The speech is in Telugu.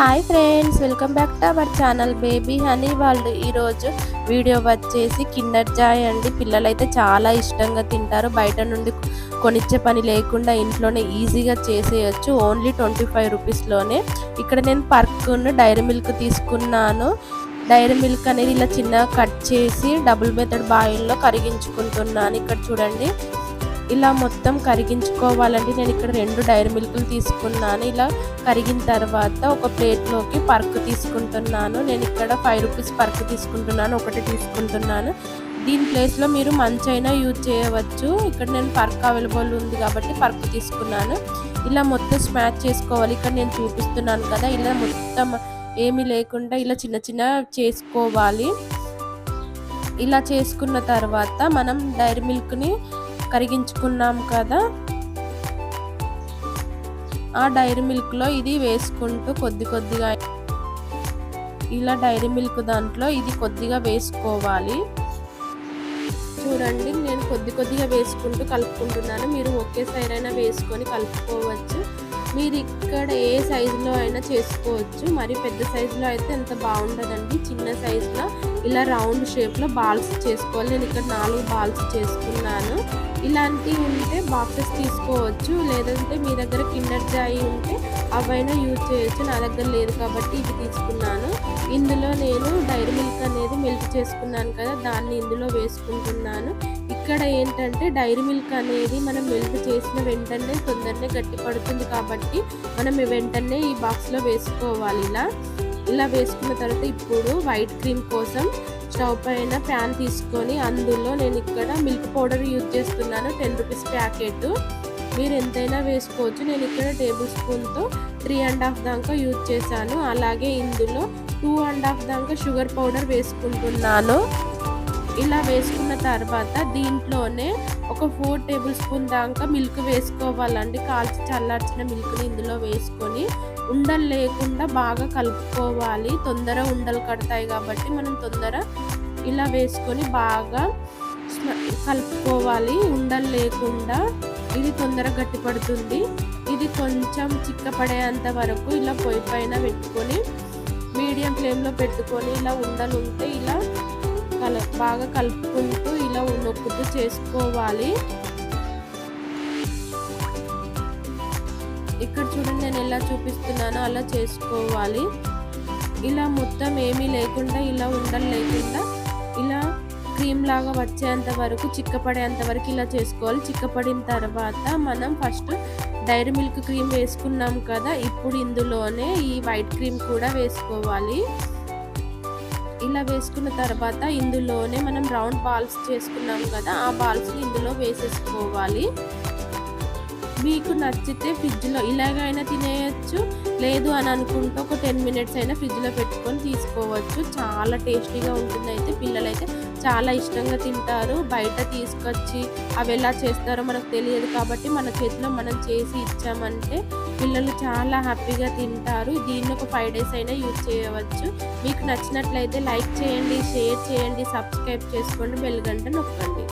Hi friends welcome back to our channel baby honey. వాళ్ళు ఈరోజు వీడియో వచ్చేసి కిండర్ జాయ్ అండి. పిల్లలైతే చాలా ఇష్టంగా తింటారు. బయట నుండి కొనిచ్చే పని లేకుండా ఇంట్లోనే ఈజీగా చేసేయచ్చు. ఓన్లీ ట్వంటీ ఫైవ్ రూపీస్లోనే ఇక్కడ నేను పర్క్ను డైరీ మిల్క్ తీసుకున్నాను. డైరీ మిల్క్ అనేది ఇలా చిన్నగా కట్ చేసి డబుల్ మెథడ్ బాయిల్లో కరిగించుకుంటున్నాను. ఇక్కడ చూడండి. ఇలా మొత్తం కరిగించుకోవాలంటే నేను ఇక్కడ రెండు డైరీ మిల్క్లు తీసుకున్నాను. ఇలా కరిగిన తర్వాత ఒక ప్లేట్లోకి పర్క్ తీసుకుంటున్నాను. నేను ఇక్కడ ఫైవ్ రూపీస్ పర్క్ తీసుకుంటున్నాను. ఒకటి తీసుకుంటున్నాను. దీని ప్లేస్లో మీరు మంచైనా యూజ్ చేయవచ్చు. ఇక్కడ నేను పర్క్ అవైలబుల్ ఉంది కాబట్టి పర్క్ తీసుకున్నాను. ఇలా మొత్తం స్మాచ్ చేసుకోవాలి. ఇక్కడ నేను చూపిస్తున్నాను కదా. ఇలా మొత్తం ఏమీ లేకుండా ఇలా చిన్న చిన్న చేసుకోవాలి. ఇలా చేసుకున్న తర్వాత మనం డైరీ మిల్క్ని కరిగించుకున్నాం కదా. ఆ డైరీ మిల్క్లో ఇది వేసుకుంటూ కొద్ది కొద్దిగా ఇలా డైరీ మిల్క్ దాంట్లో ఇది కొద్దిగా వేసుకోవాలి. చూడండి నేను కొద్ది కొద్దిగా వేసుకుంటూ కలుపుకుంటున్నాను. మీరు ఒకేసారి అయినా వేసుకొని కలుపుకోవచ్చు. మీరు ఇక్కడ ఏ సైజులో అయినా చేసుకోవచ్చు. మరి పెద్ద సైజులో అయితే ఎంత బాగుండదండి. చిన్న సైజులో ఇలా రౌండ్ షేప్లో బాల్స్ చేసుకోవాలి. నేను ఇక్కడ నాలుగు బాల్స్ చేసుకున్నాను. ఇలాంటివి ఉంటే బాక్సెస్ తీసుకోవచ్చు. లేదంటే మీ దగ్గర కిండర్ జాయి ఉంటే అవైనా యూజ్ చేయొచ్చు. నా దగ్గర లేదు కాబట్టి ఇవి తీసుకున్నాను. ఇందులో నేను డైరీ మిల్క్ అనేది మిల్క్ చేసుకున్నాను కదా దాన్ని ఇందులో వేసుకుంటున్నాను. ఇక్కడ ఏంటంటే డైరీ మిల్క్ అనేది మనం మిల్క్ చేసిన వెంటనే తొందరనే గట్టి పడుతుంది కాబట్టి మనం వెంటనే ఈ బాక్స్లో వేసుకోవాలి ఇలా. ఇలా వేసుకున్న తర్వాత ఇప్పుడు వైట్ క్రీమ్ కోసం స్టవ్ పైన ప్యాన్ తీసుకొని అందులో నేను ఇక్కడ మిల్క్ పౌడర్ యూజ్ చేస్తున్నాను టెన్ రూపీస్ ప్యాకెట్. మీరు ఎంతైనా వేసుకోవచ్చు. నేను ఇక్కడ టేబుల్ స్పూన్తో త్రీ అండ్ హాఫ్ దాకా యూజ్ చేశాను. అలాగే ఇందులో టూ అండ్ హాఫ్ దాకా షుగర్ పౌడర్ వేసుకుంటున్నాను. ఇలా వేసుకున్న తర్వాత దీంట్లోనే ఒక ఫోర్ టేబుల్ స్పూన్ దాకా మిల్క్ వేసుకోవాలండి. కాల్చి చల్లార్చిన మిల్క్ని ఇందులో వేసుకొని ఉండలు లేకుండా బాగా కలుపుకోవాలి. తొందర ఉండలు కడతాయి కాబట్టి మనం తొందర ఇలా వేసుకొని బాగా కలుపుకోవాలి. ఉండలు లేకుండా ఇది తొందర గట్టిపడుతుంది. ఇది కొంచెం చిక్కపడేంత వరకు ఇలా పొయ్యి పైన పెట్టుకొని మీడియం ఫ్లేమ్లో పెట్టుకొని ఇలా ఉండలు ఉంటే ఇలా కల బాగా కలుపుకుంటూ ఇలా నొక్కుతూ చేసుకోవాలి. ఇక్కడ చూడండి నేను ఎలా చూపిస్తున్నానో అలా చేసుకోవాలి. ఇలా మొత్తం ఏమీ లేకుండా ఇలా ఉండలు లేకుండా ఇలా క్రీమ్ లాగా వచ్చేంత వరకు చిక్కపడేంత వరకు ఇలా చేసుకోవాలి. చిక్కపడిన తర్వాత మనం ఫస్ట్ డైరీ మిల్క్ క్రీమ్ వేసుకున్నాం కదా ఇప్పుడు ఇందులోనే ఈ వైట్ క్రీమ్ కూడా వేసుకోవాలి. ఇలా వేసుకున్న తర్వాత ఇందులోనే మనం రౌండ్ బాల్స్ చేసుకున్నాం కదా ఆ బాల్స్ ఇందులో వేసేసుకోవాలి. మీకు నచ్చితే ఫ్రిడ్జ్లో ఇలాగైనా తినేయచ్చు లేదు అని అనుకుంటే ఒక టెన్ మినిట్స్ అయినా ఫ్రిడ్జ్లో పెట్టుకొని తీసుకోవచ్చు. చాలా టేస్టీగా ఉంటుంది అయితే పిల్లలైతే చాలా ఇష్టంగా తింటారు. బయట తీసుకొచ్చి అవి ఎలా చేస్తారో మనకు తెలియదు కాబట్టి మన చేతిలో మనం చేసి ఇచ్చామంటే పిల్లలు చాలా హ్యాపీగా తింటారు. దీన్ని ఒక ఫైవ్ డేస్ అయినా యూజ్ చేయవచ్చు. మీకు నచ్చినట్లయితే లైక్ చేయండి షేర్ చేయండి సబ్స్క్రైబ్ చేసుకోండి బెల్ గంట నొక్కండి.